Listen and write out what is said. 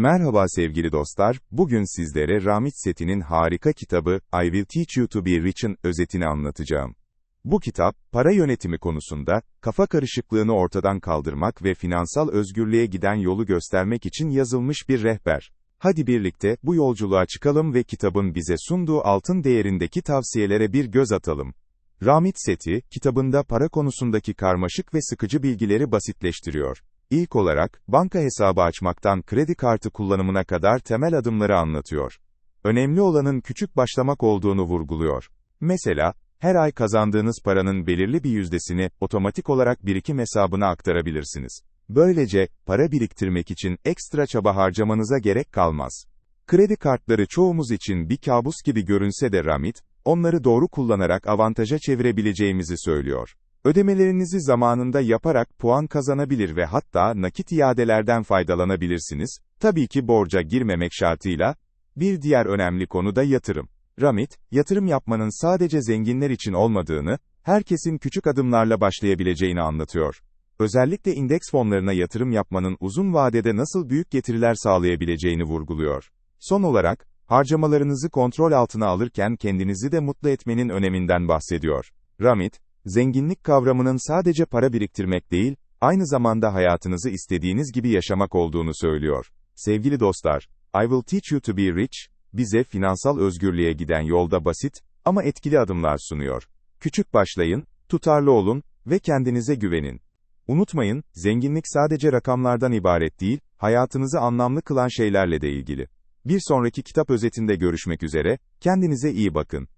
Merhaba sevgili dostlar, bugün sizlere Ramit Sethi'nin harika kitabı I Will Teach You to Be Rich'in özetini anlatacağım. Bu kitap, para yönetimi konusunda, kafa karışıklığını ortadan kaldırmak ve finansal özgürlüğe giden yolu göstermek için yazılmış bir rehber. Hadi birlikte bu yolculuğa çıkalım ve kitabın bize sunduğu altın değerindeki tavsiyelere bir göz atalım. Ramit Sethi, kitabında para konusundaki karmaşık ve sıkıcı bilgileri basitleştiriyor. İlk olarak, banka hesabı açmaktan kredi kartı kullanımına kadar temel adımları anlatıyor. Önemli olanın küçük başlamak olduğunu vurguluyor. Mesela, her ay kazandığınız paranın belirli bir yüzdesini otomatik olarak birikim hesabına aktarabilirsiniz. Böylece, para biriktirmek için ekstra çaba harcamanıza gerek kalmaz. Kredi kartları çoğumuz için bir kabus gibi görünse de Ramit, onları doğru kullanarak avantaja çevirebileceğimizi söylüyor. Ödemelerinizi zamanında yaparak puan kazanabilir ve hatta nakit iadelerden faydalanabilirsiniz, tabii ki borca girmemek şartıyla. Bir diğer önemli konu da yatırım. Ramit, yatırım yapmanın sadece zenginler için olmadığını, herkesin küçük adımlarla başlayabileceğini anlatıyor. Özellikle indeks fonlarına yatırım yapmanın uzun vadede nasıl büyük getiriler sağlayabileceğini vurguluyor. Son olarak, harcamalarınızı kontrol altına alırken kendinizi de mutlu etmenin öneminden bahsediyor. Ramit, zenginlik kavramının sadece para biriktirmek değil, aynı zamanda hayatınızı istediğiniz gibi yaşamak olduğunu söylüyor. Sevgili dostlar, I Will Teach You to Be Rich, bize finansal özgürlüğe giden yolda basit ama etkili adımlar sunuyor. Küçük başlayın, tutarlı olun ve kendinize güvenin. Unutmayın, zenginlik sadece rakamlardan ibaret değil, hayatınızı anlamlı kılan şeylerle de ilgili. Bir sonraki kitap özetinde görüşmek üzere, kendinize iyi bakın.